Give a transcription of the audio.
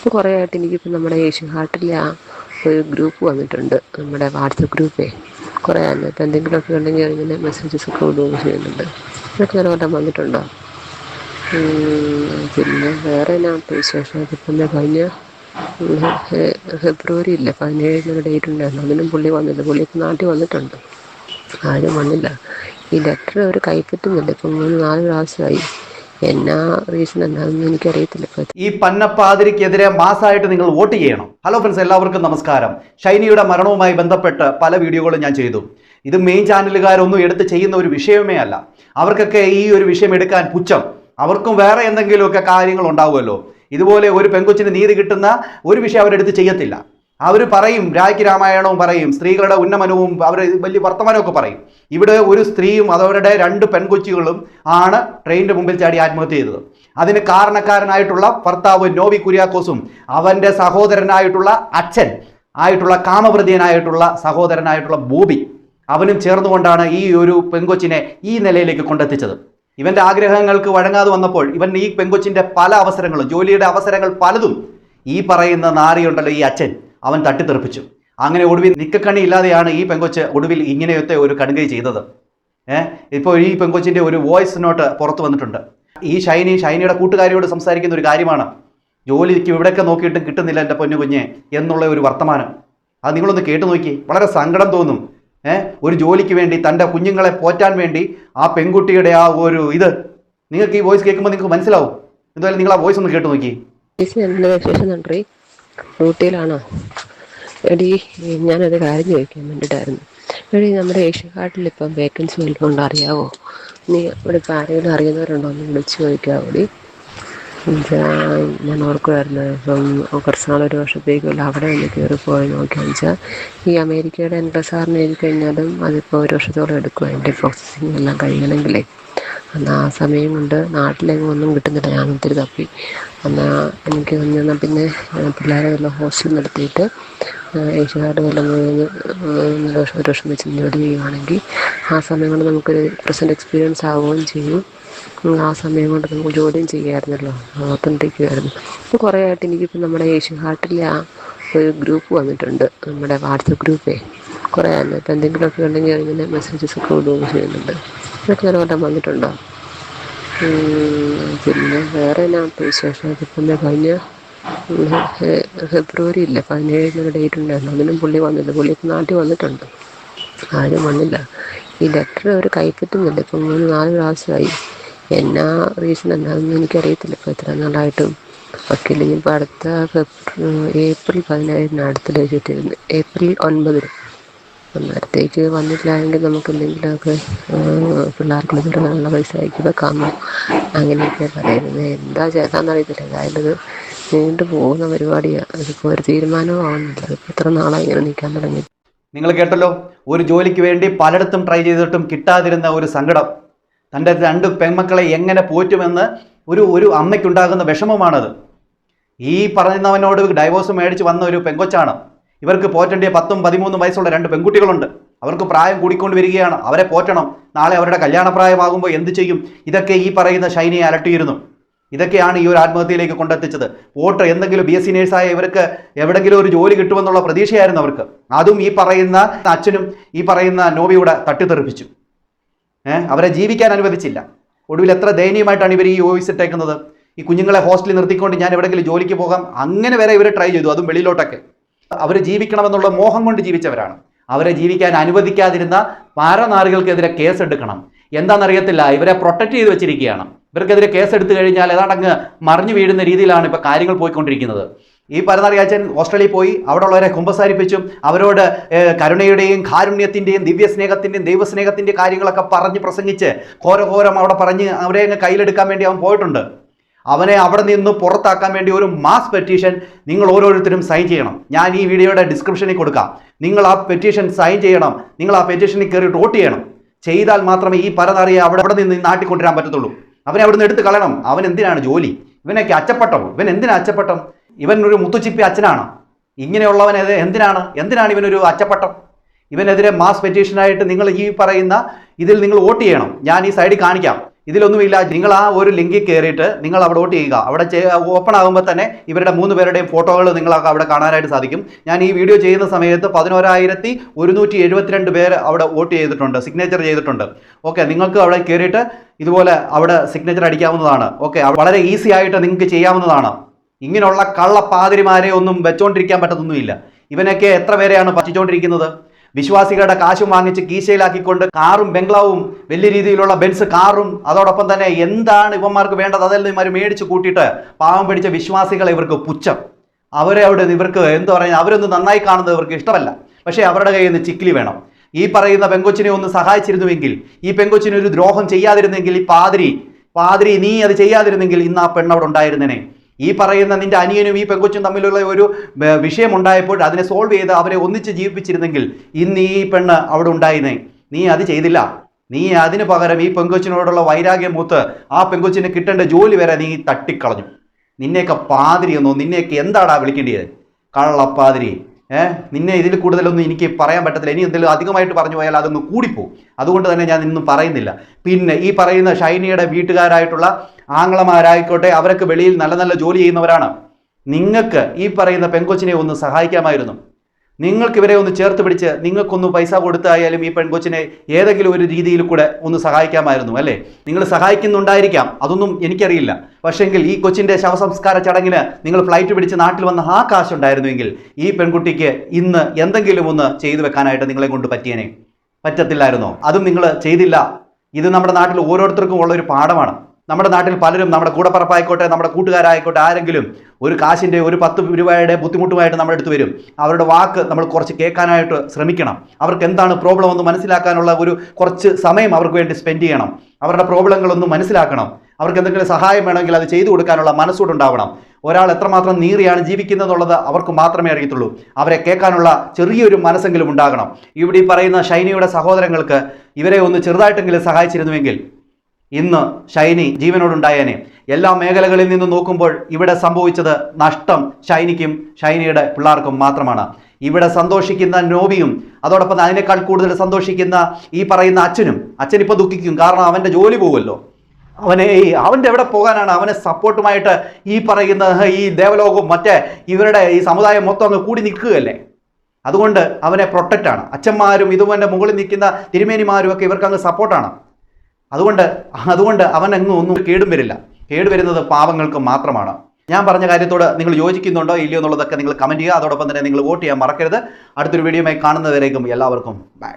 ഇപ്പോൾ കുറേ ആയിട്ട് എനിക്കിപ്പോൾ നമ്മുടെ ഏഷ്യൻ ഹാർട്ടിലെ ആ ഒരു ഗ്രൂപ്പ് വന്നിട്ടുണ്ട്. നമ്മുടെ വാട്സപ്പ് ഗ്രൂപ്പേ. കുറേ ആയിരുന്നു ഇപ്പോൾ എന്തെങ്കിലുമൊക്കെ ഉണ്ടെങ്കിൽ ഇങ്ങനെ മെസ്സേജസ് ഒക്കെ ഇടുകയും ചെയ്യുന്നുണ്ട്. ഇതൊക്കെ ചില വട്ടം വന്നിട്ടുണ്ടോ? പിന്നെ വേറെ എന്നാ വിശേഷം? അതിപ്പം കഴിഞ്ഞ ഫെബ്രുവരി ഇല്ല? പതിനേഴിനൊരു ഡേറ്റ് ഉണ്ടായിരുന്നു. അതിനും പുള്ളി വന്നില്ല. പുള്ളിക്ക് നാട്ടിൽ വന്നിട്ടുണ്ട്. ആരും വന്നില്ല. ഈ ലെറ്റർ അവർ കൈപ്പറ്റുന്നില്ല. ഇപ്പം മൂന്ന് നാല് പ്രാവശ്യമായി. എന്നാ റീസൺ എന്താണെന്ന് എനിക്കറിയത്തില്ല ഈ പന്നപ്പാതിരിക്കെതിരെ മാസമായിട്ട് നിങ്ങൾ വോട്ട് ചെയ്യണം. ഹലോ ഫ്രണ്ട്സ് എല്ലാവർക്കും നമസ്കാരം. ഷൈനിയുടെ മരണവുമായി ബന്ധപ്പെട്ട് പല വീഡിയോകളും ഞാൻ ചെയ്തു. ഇത് മെയിൻ ചാനലുകാരൊന്നും എടുത്ത് ചെയ്യുന്ന ഒരു വിഷയമേ അല്ല. അവർക്കൊക്കെ ഈ ഒരു വിഷയം എടുക്കാൻ പുച്ഛം. അവർക്കും വേറെ എന്തെങ്കിലുമൊക്കെ കാര്യങ്ങൾ ഉണ്ടാവുമല്ലോ. ഇതുപോലെ ഒരു പെൺകൊച്ചിന് നീതി കിട്ടുന്ന ഒരു വിഷയം അവരെടുത്ത് ചെയ്യത്തില്ല. അവർ പറയും രാജ്ഞി രാമായണവും പറയും സ്ത്രീകളുടെ ഉന്നമനവും അവർ വലിയ വർത്തമാനമൊക്കെ പറയും. ഇവിടെ ഒരു സ്ത്രീയും അതവരുടെ രണ്ട് പെൺകൊച്ചുകളും ആണ് ട്രെയിനിന്റെ മുമ്പിൽ ചാടി ആത്മഹത്യ ചെയ്തത്. അതിന് കാരണക്കാരനായിട്ടുള്ള ഭർത്താവ് നോവി കുര്യാക്കോസും അവന്റെ സഹോദരനായിട്ടുള്ള അച്ഛൻ ആയിട്ടുള്ള കാമവൃതിയനായിട്ടുള്ള സഹോദരനായിട്ടുള്ള ബോബി അവനും ചേർന്നുകൊണ്ടാണ് ഈ ഒരു പെൺകൊച്ചിനെ ഈ നിലയിലേക്ക് കൊണ്ടെത്തിച്ചത്. ഇവന്റെ ആഗ്രഹങ്ങൾക്ക് വഴങ്ങാതെ വന്നപ്പോൾ ഇവൻ ഈ പെൺകൊച്ചിന്റെ പല അവസരങ്ങളും ജോലിയുടെ അവസരങ്ങൾ പലതും ഈ പറയുന്ന നാറിയുണ്ടല്ലോ ഈ അച്ഛൻ. അവൻ തട്ടിത്തെറിപ്പിച്ചു. അങ്ങനെ ഒടുവിൽ നിക്കക്കണി ഇല്ലാതെയാണ് ഈ പെങ്കൊച്ച് ഒടുവിൽ ഇങ്ങനെയൊക്കെ ഒരു കടുകൈ ചെയ്തത്. ഏഹ് ഇപ്പോൾ ഈ പെങ്കൊച്ചിന്റെ ഒരു വോയിസ് നോട്ട് പുറത്തു വന്നിട്ടുണ്ട്. ഈ ഷൈനി ഷൈനിയുടെ കൂട്ടുകാരിയോട് സംസാരിക്കുന്ന ഒരു കാര്യമാണ്. ജോലിക്ക് ഇവിടെയൊക്കെ നോക്കിയിട്ടും കിട്ടുന്നില്ല എന്റെ പൊന്നു കുഞ്ഞെ എന്നുള്ള ഒരു വർത്തമാനം. അത് നിങ്ങളൊന്ന് കേട്ടു നോക്കി. വളരെ സങ്കടം തോന്നും. ഏഹ് ഒരു ജോലിക്ക് വേണ്ടി തന്റെ കുഞ്ഞുങ്ങളെ പോറ്റാൻ വേണ്ടി ആ പെൺകുട്ടിയുടെ ആ ഒരു ഇത്. നിങ്ങൾക്ക് ഈ വോയിസ് കേൾക്കുമ്പോൾ നിങ്ങൾക്ക് മനസ്സിലാവും. എന്തായാലും നിങ്ങൾ ആ വോയിസ് ഒന്ന് കേട്ടു നോക്കി. നன்றി ഊട്ടിയിലാണോ? എടി ഞാനൊരു കാര്യം ചോദിക്കാൻ വേണ്ടിയിട്ടായിരുന്നു. എടി നമ്മുടെ ഏഷ്യക്കാട്ടിൽ ഇപ്പം വേക്കൻസി വല്ലതും ഉണ്ടോ അറിയാവോ? നീ ഇവിടെ ഇപ്പം ആരെങ്കിലും അറിയുന്നവരുണ്ടോ? ഒന്ന് വിളിച്ചു ചോദിക്കാവോ എടി? ഞാൻ ഓർക്കുമായിരുന്നു ഇപ്പം കുറച്ച് നാളൊരു വർഷത്തേക്കുള്ള അവിടെ ഒന്ന് കയറി പോയി നോക്കിയാന്ന് വെച്ചാൽ ഈ അമേരിക്കയുടെ എൻട്രസാറിന് എഴുതി കഴിഞ്ഞാലും അതിപ്പോൾ ഒരു വർഷത്തോളം എടുക്കും. അതിന്റെ പ്രോസസ്സിങ് എല്ലാം കഴിയണമെങ്കിലേ. എന്നാൽ ആ സമയം കൊണ്ട് നാട്ടിലെങ്ങും ഒന്നും കിട്ടുന്നില്ല. ഞാൻ ഒത്തിരി തപ്പി. എന്നാൽ എനിക്ക് എന്നാൽ പിന്നെ പിള്ളേരെ വല്ല ഹോസ്റ്റൽ നിർത്തിയിട്ട് ഏഷ്യാഡ് വല്ല വർഷം ഒരു വർഷം വെച്ച് ജോലി ചെയ്യുകയാണെങ്കിൽ ആ സമയം കൊണ്ട് നമുക്കൊരു പ്രസന്റ് എക്സ്പീരിയൻസ് ആവുകയും ചെയ്യും. ആ സമയം കൊണ്ട് നമുക്ക് ജോലിയും ചെയ്യാമായിരുന്നല്ലോ. ഓർത്തുകൊണ്ടിരിക്കുമായിരുന്നു ഇപ്പോൾ കുറേ ആയിട്ട് എനിക്കിപ്പോൾ നമ്മുടെ ഏഷ്യ ഹാർട്ടിലെ ആ ഒരു ഗ്രൂപ്പ് വന്നിട്ടുണ്ട്. നമ്മുടെ വാട്സപ്പ് ഗ്രൂപ്പേ. കുറേ ആയിരുന്നു ഇപ്പം എന്തെങ്കിലുമൊക്കെ ഉണ്ടെങ്കിൽ അതിങ്ങനെ മെസ്സേജസ് ഒക്കെ വിടുകയും ചെയ്യുന്നുണ്ട്. ഇതൊക്കെ വട്ടം വന്നിട്ടുണ്ടോ? പിന്നെ വേറെ എന്നാ വിശേഷം? ഇതിപ്പം ദേ കഴിഞ്ഞ? ഫെബ്രുവരി ഇല്ല? പതിനേഴിനൊരു ഡേറ്റ് ഉണ്ടായിരുന്നു. അതിനും പുള്ളി വന്നില്ല. ഇപ്പം നാട്ടിൽ വന്നിട്ടുണ്ട്. ആരും വന്നില്ല. ഈ ലെറ്റർ അവർ കൈപ്പറ്റുന്നില്ല ഇപ്പം മൂന്ന് നാല് പ്രാവശ്യമായി. എന്നാ റീസൺ എന്താണെന്ന് എനിക്കറിയത്തില്ല. ഇപ്പോൾ എത്ര നാളായിട്ടും വക്കീൽ ഇനിയിപ്പോൾ അടുത്ത ഫെബ്രുവരി ഏപ്രിൽ പതിനേഴിന് അടുത്ത ഡേറ്റ് ഏപ്രിൽ ഒൻപതിന്. അന്നേരത്തേക്ക് വന്നിട്ടില്ലായെങ്കിൽ നമുക്ക് എന്തെങ്കിലുമൊക്കെ പിള്ളേർക്ക് ചെറുതാനുള്ള പൈസ അയക്കി വെക്കാമോ അങ്ങനെയൊക്കെ പറയുന്നത്. എന്താ ചേട്ടാന്നറിയത്തില്ല. അതായത് ഇത് നീണ്ടു പോകുന്ന പരിപാടിയാണ് അതിപ്പോൾ ഒരു തീരുമാനവും ആവുന്നില്ല. അതിപ്പോൾ എത്ര നാളായി ഇങ്ങനെ നിൽക്കാൻ തുടങ്ങി. നിങ്ങൾ കേട്ടല്ലോ ഒരു ജോലിക്ക് വേണ്ടി പലയിടത്തും ട്രൈ ചെയ്തിട്ടും കിട്ടാതിരുന്ന ഒരു സങ്കടം. തന്റെ രണ്ട് പെൺമക്കളെ എങ്ങനെ പോറ്റുമെന്ന് ഒരു ഒരു അമ്മയ്ക്കുണ്ടാകുന്ന വിഷമമാണത്. ഈ പറയുന്നവനോട് ഡൈവോഴ്സ് മേടിച്ച് വന്ന ഒരു പെങ്കൊച്ചാണ്. ഇവർക്ക് പോറ്റേണ്ടിയ പത്തും പതിമൂന്നും വയസ്സുള്ള രണ്ട് പെൺകുട്ടികളുണ്ട്. അവർക്ക് പ്രായം കൂടിക്കൊണ്ട് വരികയാണ്. അവരെ പോറ്റണം. നാളെ അവരുടെ കല്യാണപ്രായമാകുമ്പോൾ എന്ത് ചെയ്യും? ഇതൊക്കെ ഈ പറയുന്ന ഷൈനിയെ അലട്ടിയിരുന്നു. ഇതൊക്കെയാണ് ഈ ഒരു ആത്മഹത്യയിലേക്ക് കൊണ്ടെത്തിച്ചത്. വോട്ട് എന്തെങ്കിലും ബി എസ് സി നേഴ്സായ ഇവർക്ക് എവിടെങ്കിലും ഒരു ജോലി കിട്ടുമെന്നുള്ള പ്രതീക്ഷയായിരുന്നു അവർക്ക്. അതും ഈ പറയുന്ന അച്ഛനും ഈ പറയുന്ന നോബിയുടെ തട്ടിത്തെറിപ്പിച്ചു. അവരെ ജീവിക്കാൻ അനുവദിച്ചില്ല. ഒടുവിൽ എത്ര ദയനീയമായിട്ടാണ് ഇവർ ഈ ഓഫീസ് ഇട്ടേക്കുന്നത്? ഈ കുഞ്ഞുങ്ങളെ ഹോസ്റ്റലിൽ നിർത്തിക്കൊണ്ട് ഞാൻ എവിടെയെങ്കിലും ജോലിക്ക് പോകാം? അങ്ങനെ വരെ ഇവർ ട്രൈ ചെയ്തു. അതും വെളിയിലോട്ടൊക്കെ. അവർ ജീവിക്കണമെന്നുള്ള മോഹം കൊണ്ട് ജീവിച്ചവരാണ്. അവരെ ജീവിക്കാൻ അനുവദിക്കാതിരുന്ന പാരനാറികൾക്കെതിരെ കേസ് എടുക്കണം എന്താണെന്നറിയത്തില്ല ഇവരെ പ്രൊട്ടക്ട് ചെയ്ത് വെച്ചിരിക്കുകയാണ്. ഇവർക്കെതിരെ കേസ് എടുത്തു കഴിഞ്ഞാൽ ഏതാണ്ടങ്ങ് മറിഞ്ഞു വീഴുന്ന രീതിയിലാണ് ഇപ്പോൾ കാര്യങ്ങൾ പോയിക്കൊണ്ടിരിക്കുന്നത്. ഈ പരനാറിയാച്ചൻ ഓസ്ട്രേലിയയിൽ പോയി അവിടെ ഉള്ളവരെ കുമ്പസാരിപ്പിച്ചും അവരോട് കരുണയുടെയും കാരുണ്യത്തിന്റെയും ദിവ്യസ്നേഹത്തിന്റെയും ദൈവസ്നേഹത്തിന്റെ കാര്യങ്ങളൊക്കെ പറഞ്ഞ് പ്രസംഗിച്ച് ഘോരഘോരം അവിടെ പറഞ്ഞ് അവരെ അങ്ങ് കയ്യിലെടുക്കാൻ വേണ്ടി അവൻ പോയിട്ടുണ്ട്. അവനെ അവിടെ നിന്ന് പുറത്താക്കാൻ വേണ്ടി ഒരു മാസ് പെറ്റീഷൻ നിങ്ങൾ ഓരോരുത്തരും സൈൻ ചെയ്യണം. ഞാൻ ഈ വീഡിയോയുടെ ഡിസ്ക്രിപ്ഷനിൽ കൊടുക്കാം. നിങ്ങൾ ആ പെറ്റീഷൻ സൈൻ ചെയ്യണം. നിങ്ങൾ ആ പെറ്റീഷനിൽ കയറി വോട്ട് ചെയ്യണം. ചെയ്താൽ മാത്രമേ ഈ പരതാറിയെ അവിടെ അവിടെ നിന്ന് നാട്ടിക്കൊണ്ടുവരാൻ പറ്റത്തുള്ളൂ. അവനെ അവിടെ നിന്ന് എടുത്ത് കളയണം. അവൻ എന്തിനാണ് ജോലി? ഇവനൊക്കെ അച്ചപ്പെട്ടം ഇവൻ എന്തിനാ അച്ചപ്പെട്ടം? ഇവൻ ഒരു മുത്തുച്ചിപ്പി അച്ഛനാണ്. ഇങ്ങനെയുള്ളവൻ എന്തിനാണ്? എന്തിനാണ് ഇവനൊരു അച്ചപ്പെട്ടം? ഇവനെതിരെ മാസ് പെറ്റീഷനായിട്ട് നിങ്ങൾ ഈ പറയുന്ന ഇതിൽ നിങ്ങൾ വോട്ട് ചെയ്യണം. ഞാൻ ഈ സൈഡിൽ കാണിക്കാം. ഇതിലൊന്നുമില്ല. നിങ്ങൾ ആ ഒരു ലിങ്കിൽ കയറിയിട്ട് നിങ്ങൾ അവിടെ വോട്ട് ചെയ്യുക. അവിടെ ഓപ്പൺ ആകുമ്പോൾ തന്നെ ഇവരുടെ മൂന്ന് പേരുടെയും ഫോട്ടോകൾ നിങ്ങൾക്ക് അവിടെ കാണാനായിട്ട് സാധിക്കും. ഞാൻ ഈ വീഡിയോ ചെയ്യുന്ന സമയത്ത് പതിനോരായിരത്തി ഒരുന്നൂറ്റി എഴുപത്തിരണ്ട് പേര് അവിടെ വോട്ട് ചെയ്തിട്ടുണ്ട് സിഗ്നേച്ചർ ചെയ്തിട്ടുണ്ട്. ഓക്കെ നിങ്ങൾക്ക് അവിടെ കയറിയിട്ട് ഇതുപോലെ അവിടെ സിഗ്നേച്ചർ അടിക്കാവുന്നതാണ്. ഓക്കെ വളരെ ഈസി ആയിട്ട് നിങ്ങൾക്ക് ചെയ്യാവുന്നതാണ്. ഇങ്ങനെയുള്ള കള്ളപ്പാതിരിമാരെ ഒന്നും വെച്ചോണ്ടിരിക്കാൻ പറ്റത്തൊന്നുമില്ല. ഇവനൊക്കെ എത്ര പേരെയാണ് പറ്റിച്ചുകൊണ്ടിരിക്കുന്നത് വിശ്വാസികളുടെ കാശും വാങ്ങിച്ച് കീശയിലാക്കിക്കൊണ്ട് കാറും ബംഗ്ലാവും വലിയ രീതിയിലുള്ള ബെൻസ് കാറും അതോടൊപ്പം തന്നെ എന്താണ് ഇവന്മാർക്ക് വേണ്ടത്? അതെല്ലാം ഇവർ മേടിച്ച് കൂട്ടിയിട്ട് പാവം പിടിച്ച വിശ്വാസികളെ ഇവർക്ക് പുച്ഛം. അവരെ അവിടെ ഇവർക്ക് എന്താ പറയുക അവരൊന്ന് നന്നായി കാണുന്നത് ഇവർക്ക് ഇഷ്ടമല്ല. പക്ഷേ അവരുടെ കയ്യിൽ നിന്ന് ചിക്കിലി വേണം. ഈ പറയുന്ന പെങ്കൊച്ചിനെ ഒന്ന് സഹായിച്ചിരുന്നുവെങ്കിൽ ഈ പെങ്കൊച്ചിനൊരു ദ്രോഹം ചെയ്യാതിരുന്നെങ്കിൽ ഈ പാതിരി പാതിരി നീ അത് ചെയ്യാതിരുന്നെങ്കിൽ ഇന്ന് ആ പെണ്ണവിടെ ഉണ്ടായിരുന്നേനെ. ഈ പറയുന്ന നിന്റെ അനിയനും ഈ പെങ്കൊച്ചും തമ്മിലുള്ള ഒരു വിഷയമുണ്ടായപ്പോൾ അതിനെ സോൾവ് ചെയ്ത് അവരെ ഒന്നിച്ച് ജീവിപ്പിച്ചിരുന്നെങ്കിൽ ഇന്ന് ഈ പെണ്ണ് അവിടെ ഉണ്ടായിരുന്നേ. നീ അത് ചെയ്തില്ല. നീ അതിന് പകരം ഈ പെങ്കൊച്ചിനോടുള്ള വൈരാഗ്യം മൂത്ത് ആ പെങ്കൊച്ചിന് കിട്ടേണ്ട ജോലി വരെ നീ തട്ടിക്കളഞ്ഞു. നിന്നെയൊക്കെ പാതിരി എന്നോ നിന്നെയൊക്കെ എന്താടാ വിളിക്കേണ്ടിയത്? കള്ളപ്പാതിരി. ഏ? നിന്നെ ഇതിൽ കൂടുതലൊന്നും എനിക്ക് പറയാൻ പറ്റത്തില്ല. ഇനി എന്തെങ്കിലും അധികമായിട്ട് പറഞ്ഞു പോയാൽ അതൊന്ന് കൂടിപ്പോകും അതുകൊണ്ട് തന്നെ ഞാൻ ഇന്നും പറയുന്നില്ല. പിന്നെ ഈ പറയുന്ന ഷൈനിയുടെ വീട്ടുകാരായിട്ടുള്ള ആംഗ്ലമാരായിക്കോട്ടെ അവരൊക്കെ വെളിയിൽ നല്ല നല്ല ജോലി ചെയ്യുന്നവരാണ്. നിങ്ങൾക്ക് ഈ പറയുന്ന പെങ്കൊച്ചിനെ ഒന്ന് സഹായിക്കാമായിരുന്നു. നിങ്ങൾക്ക് ഇവരെ ഒന്ന് ചേർത്ത് പിടിച്ച് നിങ്ങൾക്കൊന്ന് പൈസ കൊടുത്തായാലും ഈ പെൺകൊച്ചിനെ ഏതെങ്കിലും ഒരു രീതിയിൽ കൂടെ ഒന്ന് സഹായിക്കാമായിരുന്നു അല്ലേ? നിങ്ങൾ സഹായിക്കുന്നുണ്ടായിരിക്കാം അതൊന്നും എനിക്കറിയില്ല. പക്ഷേങ്കിൽ ഈ കൊച്ചിന്റെ ശവസംസ്കാര ചടങ്ങിന് നിങ്ങൾ ഫ്ലൈറ്റ് പിടിച്ച് നാട്ടിൽ വന്ന ആ കാശുണ്ടായിരുന്നുവെങ്കിൽ ഈ പെൺകുട്ടിക്ക് ഇന്ന് എന്തെങ്കിലും ഒന്ന് ചെയ്തു വെക്കാനായിട്ട് നിങ്ങളെ കൊണ്ട് പറ്റിയേനെ. പറ്റത്തില്ലായിരുന്നോ? അതും നിങ്ങൾ ചെയ്തില്ല. ഇത് നമ്മുടെ നാട്ടിൽ ഓരോരുത്തർക്കും ഉള്ള ഒരു പാഠമാണ്. നമ്മുടെ നാട്ടിൽ പലരും നമ്മുടെ കൂടപ്പറപ്പായിക്കോട്ടെ നമ്മുടെ കൂട്ടുകാരായിക്കോട്ടെ ആരെങ്കിലും ഒരു കാശിന്റെ ഒരു പത്ത് രൂപയുടെ ബുദ്ധിമുട്ടുമായിട്ട് നമ്മുടെ അടുത്ത് വരും. അവരുടെ വാക്ക് നമ്മൾ കുറച്ച് കേൾക്കാനായിട്ട് ശ്രമിക്കണം. അവർക്ക് എന്താണ് പ്രോബ്ലം എന്ന് മനസ്സിലാക്കാനുള്ള ഒരു കുറച്ച് സമയം അവർക്ക് വേണ്ടി സ്പെൻഡ് ചെയ്യണം. അവരുടെ പ്രോബ്ലങ്ങളൊന്നും മനസ്സിലാക്കണം. അവർക്ക് എന്തെങ്കിലും സഹായം വേണമെങ്കിൽ അത് ചെയ്തു കൊടുക്കാനുള്ള മനസ്സോടുണ്ടാവണം ഒരാൾ എത്രമാത്രം നീറിയാണ് ജീവിക്കുന്നതെന്നുള്ളത് അവർക്ക് മാത്രമേ അറിയത്തുള്ളൂ. അവരെ കേൾക്കാനുള്ള ചെറിയൊരു മനസ്സെങ്കിലും ഉണ്ടാകണം. ഇവിടെ ഈ പറയുന്ന ഷൈനിയുടെ സഹോദരങ്ങൾക്ക് ഇവരെ ഒന്ന് ചെറുതായിട്ടെങ്കിലും സഹായിച്ചിരുന്നുവെങ്കിൽ ഇന്ന് ഷൈനി ജീവനോടുണ്ടായേനെ. എല്ലാ മേഖലകളിൽ നിന്ന് നോക്കുമ്പോൾ ഇവിടെ സംഭവിച്ചത് നഷ്ടം ഷൈനിക്കും ഷൈനിയുടെ പിള്ളേർക്കും മാത്രമാണ്. ഇവിടെ സന്തോഷിക്കുന്ന നോബിയും അതോടൊപ്പം അതിനേക്കാൾ കൂടുതൽ സന്തോഷിക്കുന്ന ഈ പറയുന്ന അച്ഛനും. അച്ഛൻ ഇപ്പോൾ ദുഃഖിക്കും കാരണം അവന്റെ ജോലി പോകുമല്ലോ അവനെ ഈ അവന്റെ എവിടെ പോകാനാണ്? അവനെ സപ്പോർട്ടുമായിട്ട് ഈ പറയുന്ന ഈ ദേവലോകവും മറ്റേ ഇവരുടെ ഈ സമുദായം മൊത്തം അങ്ങ് കൂടി നിൽക്കുകയല്ലേ? അതുകൊണ്ട് അവനെ പ്രൊട്ടക്റ്റാണ് അച്ഛന്മാരും ഇതുപോലെ മുകളിൽ നിൽക്കുന്ന തിരുമേനിമാരും ഒക്കെ ഇവർക്ക് അങ്ങ് സപ്പോർട്ടാണ് അതുകൊണ്ട് അതുകൊണ്ട് അവൻ അങ്ങ് ഒന്നും കേടും വരില്ല. കേടുവരുന്നത് പാവങ്ങൾക്ക് മാത്രമാണ്. ഞാൻ പറഞ്ഞ കാര്യത്തോട് നിങ്ങൾ യോജിക്കുന്നുണ്ടോ ഇല്ലയോ എന്നുള്ളതൊക്കെ നിങ്ങൾ കമന്റ് ചെയ്യുക. അതോടൊപ്പം തന്നെ നിങ്ങൾ വോട്ട് ചെയ്യാൻ മറക്കരുത്. അടുത്തൊരു വീഡിയോയുമായി കാണുന്നവരേക്കും എല്ലാവർക്കും ബൈ